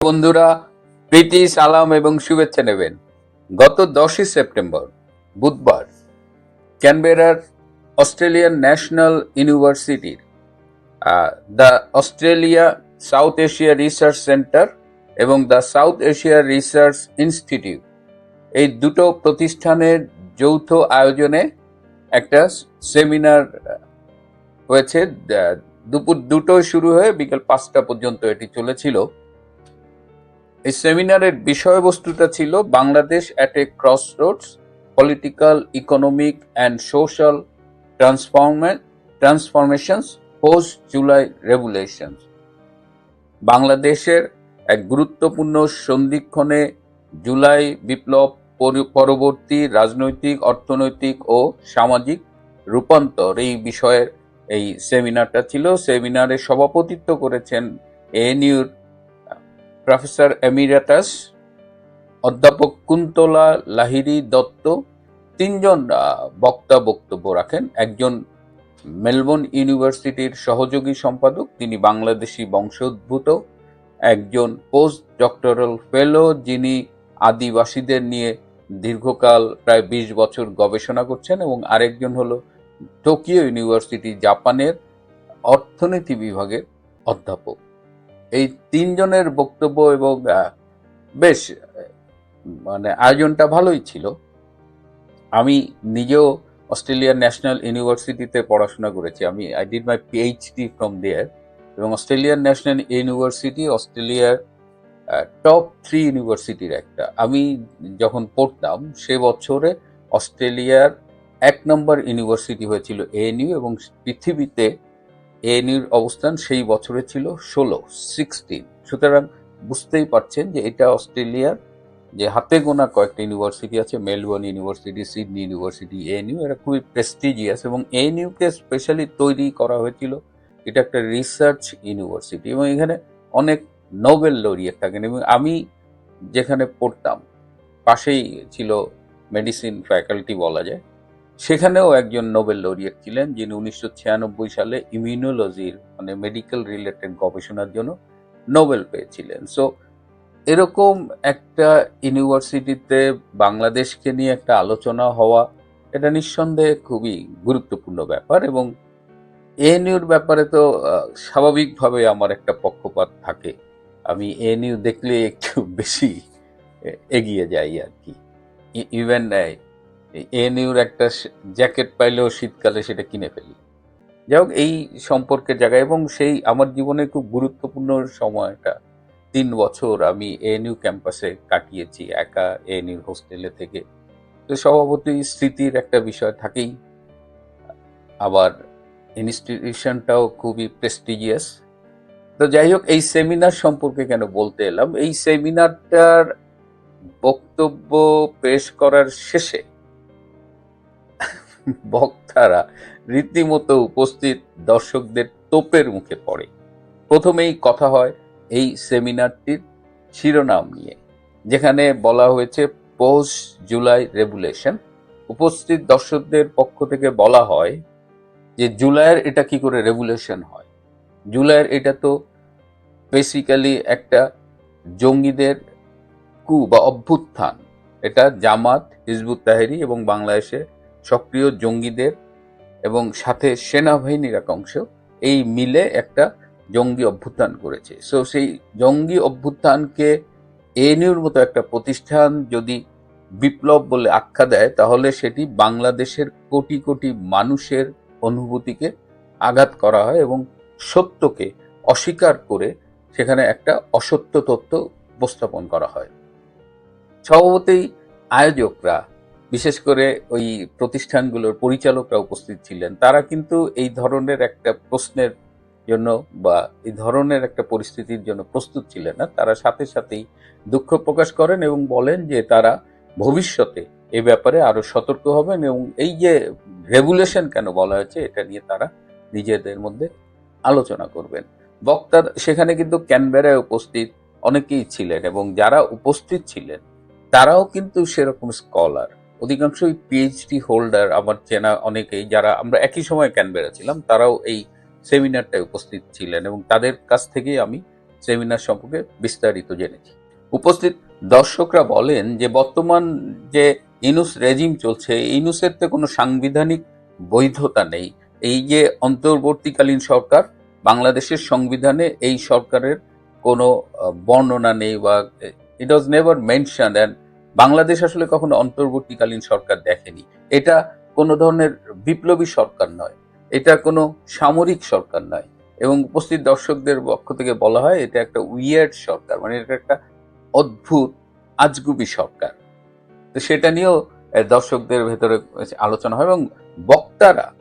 বন্ধুরা প্রীতি সালাম এবং শুভেচ্ছা নেবেন। গত দশই সেপ্টেম্বর, বুধবার, ক্যানবেরার অস্ট্রেলিয়ান ন্যাশনাল ইউনিভার্সিটির the Australia South Asia Research Centre এবং the South Asia Research Institute এই দুটো প্রতিষ্ঠানের যৌথ আয়োজনে একটা সেমিনার হয়েছে দুপুর দুটোয় শুরু হয়ে বিকেল পাঁচটা পর্যন্ত এটি চলেছিল। এই সেমিনারের বিষয়বস্তুটা ছিল Bangladesh at a crossroads political economic and social transformations post July revolution বাংলাদেশের এক গুরুত্বপূর্ণ সন্ধিক্ষণে জুলাই বিপ্লব পরি- পরবর্তী রাজনৈতিক, অর্থনৈতিক ও সামাজিক রূপান্তর এই বিষয়ের এই সেমিনারটা ছিল। সেমিনারে সভাপতিত্ব করেছেন এএনইউর প্রফেসর এমিরাটাস অধ্যাপক কুন্তলা লাহিরি দত্ত তিনজন বক্তা বক্তব্য রাখেন। একজন মেলবোর্ন ইউনিভার্সিটির সহযোগী সম্পাদক, তিনি বাংলাদেশি বংশোদ্ভূত। একজন পোস্ট ডক্টরাল ফেলো, যিনি আদিবাসীদের নিয়ে দীর্ঘকাল প্রায় বিশ বছর গবেষণা করছেন এবং আরেকজন হলো টোকিও ইউনিভার্সিটি জাপানের অর্থনীতি বিভাগের অধ্যাপক। এই তিনজনের বক্তব্য এবং বেশ মানে আয়োজনটা ভালোই ছিল। আমি নিজেও অস্ট্রেলিয়ার ন্যাশনাল ইউনিভার্সিটিতে পড়াশোনা করেছি। আমি I did my PhD from there এবং অস্ট্রেলিয়ান ন্যাশনাল ইউনিভার্সিটি অস্ট্রেলিয়ার টপ থ্রি ইউনিভার্সিটির একটা। আমি যখন পড়তাম, সে বছরে অস্ট্রেলিয়ার এক নম্বর ইউনিভার্সিটি হয়েছিল এএনইউ এবং পৃথিবীতে এএনইউর অবস্থান সেই বছরে ছিল ষোলো সিক্সটিন সুতরাং বুঝতেই পারছেন যে এটা অস্ট্রেলিয়ার যে হাতে গোনা কয়েকটা ইউনিভার্সিটি আছে, Melbourne University, Sydney University ANU এরা খুবই প্রেস্টিজিয়াস এবং এএনইউকে স্পেশালি তৈরি করা হয়েছিল। এটা একটা রিসার্চ ইউনিভার্সিটি এবং এখানে অনেক নোবেল লরিয়েট থাকেন এবং আমি যেখানে পড়তাম, পাশেই ছিল মেডিসিন ফ্যাকাল্টি বলা যায়। সেখানেও একজন নোবেল লরিয়েট ছিলেন, যিনি উনিশশো ছিয়ানব্বই সালে ইমিউনোলজির মানে মেডিকেল রিলেটেড গবেষণার জন্য নোবেল পেয়েছিলেন। সো এরকম একটা ইউনিভার্সিটিতে বাংলাদেশকে নিয়ে একটা আলোচনা হওয়া, এটা নিঃসন্দেহে খুবই গুরুত্বপূর্ণ ব্যাপার এবং এএনইউর ব্যাপারে তো স্বাভাবিকভাবে আমার একটা পক্ষপাত থাকে। আমি এএনইউ দেখলে একটু বেশি এগিয়ে যাই আর কি। ইভেন এএনইউর একটা জ্যাকেট পাইলেও শীতকালে সেটা কিনে ফেলি। যাই হোক এই সম্পর্কের জায়গা এবং সেই আমার জীবনে খুব গুরুত্বপূর্ণ সময়টা, তিন বছর আমি এএনইউ ক্যাম্পাসে কাটিয়েছি, একা এএনইউ হোস্টেলে থেকে। তো স্বভাবতই স্মৃতির একটা বিষয় থাকেই। আবার ইনস্টিটিউশনটাও খুবই প্রেস্টিজিয়াস তো যাই হোক এই সেমিনার সম্পর্কে কেন বলতে এলাম? এই সেমিনারটার বক্তব্য পেশ করার শেষে বক্তারা রীতিমতো উপস্থিত দর্শকদের তোপের মুখে পড়ে। প্রথমেই কথা হয় এই সেমিনারটির শিরোনাম নিয়ে, যেখানে বলা হয়েছে পোস্ট জুলাই রেগুলেশন উপস্থিত দর্শকদের পক্ষ থেকে বলা হয় যে জুলাইয়ের এটা কি করে রেগুলেশন হয়? জুলাইয়ের এটা তো বেসিক্যালি একটা জঙ্গিদের কু বা অভ্যুত্থান। এটা জামাত হিজবুত তাহেরি এবং বাংলাদেশে সক্রিয় জঙ্গিদের এবং সাথে সেনাবাহিনীর এক অংশ এই মিলে একটা জঙ্গি অভ্যুত্থান করেছে। সো সেই জঙ্গি অভ্যুত্থানকে এএনইউর মতো একটা প্রতিষ্ঠান যদি বিপ্লব বলে আখ্যা দেয়, তাহলে সেটি বাংলাদেশের কোটি কোটি মানুষের অনুভূতিকে আঘাত করা হয় এবং সত্যকে অস্বীকার করে সেখানে একটা অসত্য তথ্য উপস্থাপন করা হয়। স্বভাবতই আয়োজকরা বিশেষ করে ওই প্রতিষ্ঠানগুলোর পরিচালকরা উপস্থিত ছিলেন, তারা কিন্তু এই ধরনের একটা প্রশ্নের জন্য বা এই ধরনের একটা পরিস্থিতির জন্য প্রস্তুত ছিলেন না। তারা সাথে সাথেই দুঃখ প্রকাশ করেন এবং বলেন যে তারা ভবিষ্যতে এ ব্যাপারে আরও সতর্ক হবেন এবং এই যে রেগুলেশন কেন বলা হয়েছে, এটা নিয়ে তারা নিজেদের মধ্যে আলোচনা করবেন। বক্তা সেখানে কিন্তু ক্যানবেরায় উপস্থিত অনেকেই ছিলেন এবং যারা উপস্থিত ছিলেন, তারাও কিন্তু সেরকম স্কলার। অধিকাংশই পিএইচডি হোল্ডার আমার চেনা অনেকেই যারা আমরা একই সময় ক্যানবেরা ছিলাম তারাও এই সেমিনারটায় উপস্থিত ছিলেন এবং তাদের কাছ থেকেই আমি সেমিনার সম্পর্কে বিস্তারিত জেনেছি। উপস্থিত দর্শকরা বলেন যে বর্তমান যে ইনুস রেজিম চলছে ইনুসের তো কোনো সাংবিধানিক বৈধতা নেই। এই যে অন্তর্বর্তীকালীন সরকার, বাংলাদেশের সংবিধানে এই সরকারের কোনো বর্ণনা নেই বা it was never mention and Bangladesh আসলে কখনো অন্তর্বর্তীকালীন সরকার দেখেনি। এটা কোনো ধরনের বিপ্লবী সরকার নয়। এটা কোনো সামরিক সরকার নয়। এবং উপস্থিত দর্শকদের পক্ষ থেকে বলা হয়, এটা একটা উইয়ার্ড সরকার মানে এটা একটা অদ্ভুত, আজগুবি সরকার। তো সেটা নিয়েও দর্শকদের ভেতরে আলোচনা হয় এবং বক্তারা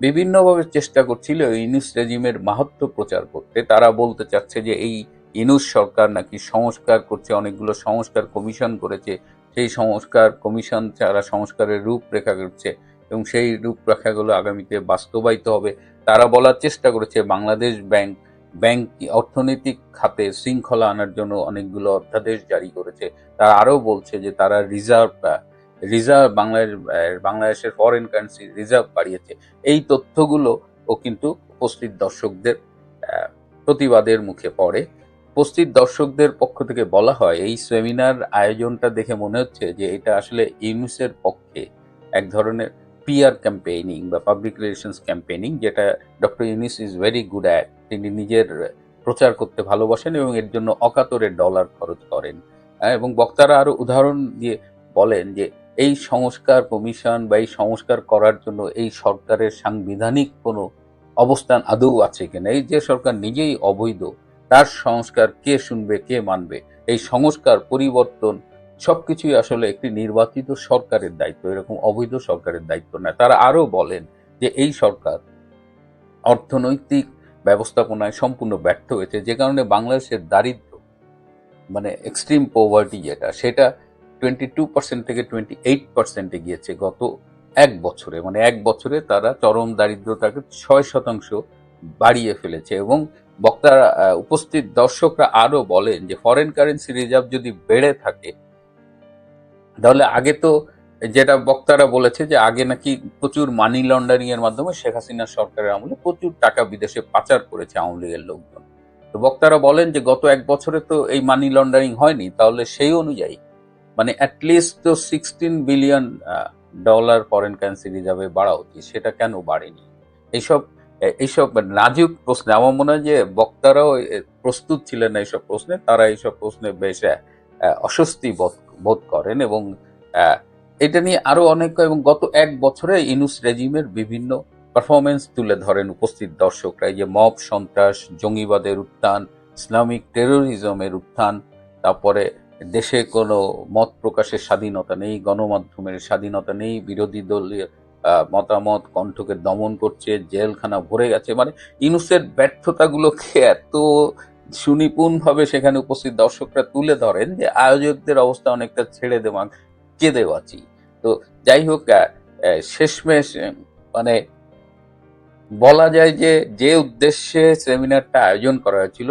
বিভিন্নভাবে চেষ্টা করছিল ইনুস রেজিমের মাহাত্ম প্রচার করতে। তারা বলতে চাচ্ছে যে এই ইনুস সরকার নাকি সংস্কার করছে, অনেকগুলো সংস্কার কমিশন করেছে, সেই সংস্কার কমিশন যারা সংস্কারের রূপরেখা করছে এবং সেই রূপরেখাগুলো আগামীতে বাস্তবায়িত হবে। তারা বলার চেষ্টা করেছে, বাংলাদেশ ব্যাংক ব্যাংক অর্থনৈতিক খাতে শৃঙ্খলা আনার জন্য অনেকগুলো অধ্যাদেশ জারি করেছে। তারা আরও বলছে যে তারা রিজার্ভ রিজার্ভ বাংলাদেশ বাংলাদেশের ফরেন কারেন্সি রিজার্ভ বাড়িয়েছে। এই তথ্যগুলো ও কিন্তু উপস্থিত দর্শকদের প্রতিবাদের মুখে পড়ে। উপস্থিত দর্শকদের পক্ষ থেকে বলা হয় এই সেমিনার আয়োজনটা দেখে মনে হচ্ছে যে এটা আসলে ইউনুসের পক্ষে এক ধরনের পিআর ক্যাম্পেইনিং বা পাবলিক রিলেশনস ক্যাম্পেইনিং যেটা doctor Yunus is very good at তিনি নিজের প্রচার করতে ভালোবাসেন এবং এর জন্য অকাতরে ডলার খরচ করেন। আহ, এবং বক্তারা আরও উদাহরণ দিয়ে বলেন যে এই সংস্কার কমিশন বা এই সংস্কার করার জন্য এই সরকারের সাংবিধানিক কোনো অবস্থান আদৌ আছে কিনা? এই যে সরকার নিজেই অবৈধ তার সংস্কার কে শুনবে, কে মানবে? এই সংস্কার, পরিবর্তন সবকিছুই আসলে একটি নির্বাচিত সরকারের দায়িত্ব, এরকম অবৈধ সরকারের দায়িত্ব না তারা আরও বলেন যে এই সরকার অর্থনৈতিক ব্যবস্থাপনায় সম্পূর্ণ ব্যর্থ হয়েছে, যে কারণে বাংলাদেশের দারিদ্র মানে এক্সট্রিম পোভার্টি যেটা, সেটা টোয়েন্টি টু পার্সেন্ট থেকে টোয়েন্টি এইট পার্সেন্টে গিয়েছে গত এক বছরে। মানে এক বছরে তারা চরম দারিদ্রতাকে ছয় শতাংশ বাড়িয়ে ফেলেছে এবং বক্তারা উপস্থিত দর্শকরা আরও বলেন যে ফরেন কারেন্সি রিজার্ভ যদি বেড়ে থাকে, তাহলে আগে তো যেটা বক্তারা বলেছে যে আগে নাকি প্রচুর মানি লন্ডারিং এর মাধ্যমে শেখ হাসিনা সরকারের আমলে প্রচুর টাকা বিদেশে পাচার করেছে আওয়ামী লীগের লোকজন। তো বক্তারা বলেন যে গত এক বছরে তো এই মানি লন্ডারিং হয়নি, তাহলে সেই অনুযায়ী মানে অ্যাটলিস্ট তো sixteen billion dollar foreign currency রিজার্ভে বাড়া উচিত, সেটা কেন বাড়েনি? এইসব এইসব নাজুক প্রশ্নে, আমার মনে হয় যে বক্তারাও প্রস্তুত ছিলেন এইসব প্রশ্নে, তারা এইসব প্রশ্নে বেশ অস্বস্তি বোধ বোধ করেন এবং এটা নিয়ে আরও অনেক, এবং গত এক বছরে ইনুস রেজিমের বিভিন্ন পারফরমেন্স তুলে ধরেন উপস্থিত দর্শকরা। এই যে মব, সন্ত্রাস, জঙ্গিবাদের উত্থান, ইসলামিক টেরোরিজমের উত্থান, তারপরে দেশে কোনো মত প্রকাশের স্বাধীনতা নেই, গণমাধ্যমের স্বাধীনতা নেই, বিরোধী দলীয় মতামত, কণ্ঠকে দমন করছে, জেলখানা ভরে গেছে। মানে ইনুসের ব্যর্থতাগুলোকে এত সুনিপুণ ভাবে সেখানে উপস্থিত দর্শকরা তুলে ধরেন যে আয়োজকদের অবস্থা অনেকটা ছেড়ে দেওয়া, কেঁদে বাঁচি। তো যাই হোক শেষমেশ মানে বলা যায় যে যে উদ্দেশ্যে সেমিনারটা আয়োজন করা হয়েছিল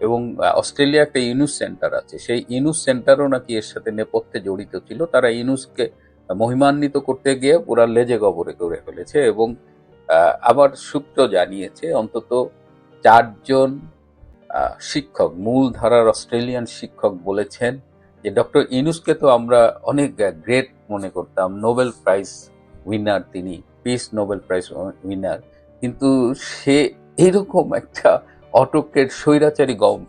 এবং অস্ট্রেলিয়া একটা ইনুস সেন্টার আছে, সেই ইনুস সেন্টারও নাকি এর সাথে নেপথ্যে জড়িত ছিল। তারা ইনুসকে মহিমান্বিত করতে গিয়ে পুরা লেজে গবরে করে ফেলেছে এবং আবার সূত্র জানিয়েছে অন্তত চারজন শিক্ষক মূল ধারার অস্ট্রেলিয়ান শিক্ষক বলেছেন যে ডক্টর ইনুসকে তো আমরা অনেক গ্রেট মনে করতাম, নোবেল প্রাইজ উইনার তিনি পিস নোবেল প্রাইজ উইনার কিন্তু সে এরকম একটা অটকের স্বৈরাচারী গম-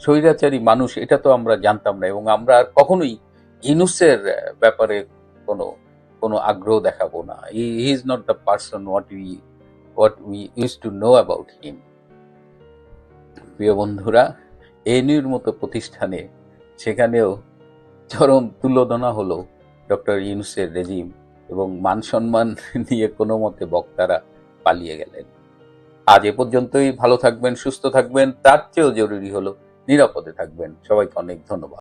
স্বৈরাচারী মানুষ, এটা তো আমরা জানতাম না এবং আমরা আর কখনোই ইনুসের ব্যাপারে কোনো কোনো আগ্রহ দেখাবো না। He is not the person what we what we use to know about him প্রিয় বন্ধুরা এনিউর মতো প্রতিষ্ঠানে সেখানেও চরম তুলোধনা হলো ডক্টর ইউনুসের রেজিম এবং মান সম্মান নিয়ে কোনো মতে বক্তারা পালিয়ে গেলেন। আজ এ পর্যন্তই। ভালো থাকবেন, সুস্থ থাকবেন। তার চেয়েও জরুরি হলো নিরাপদে থাকবেন। সবাইকে অনেক ধন্যবাদ।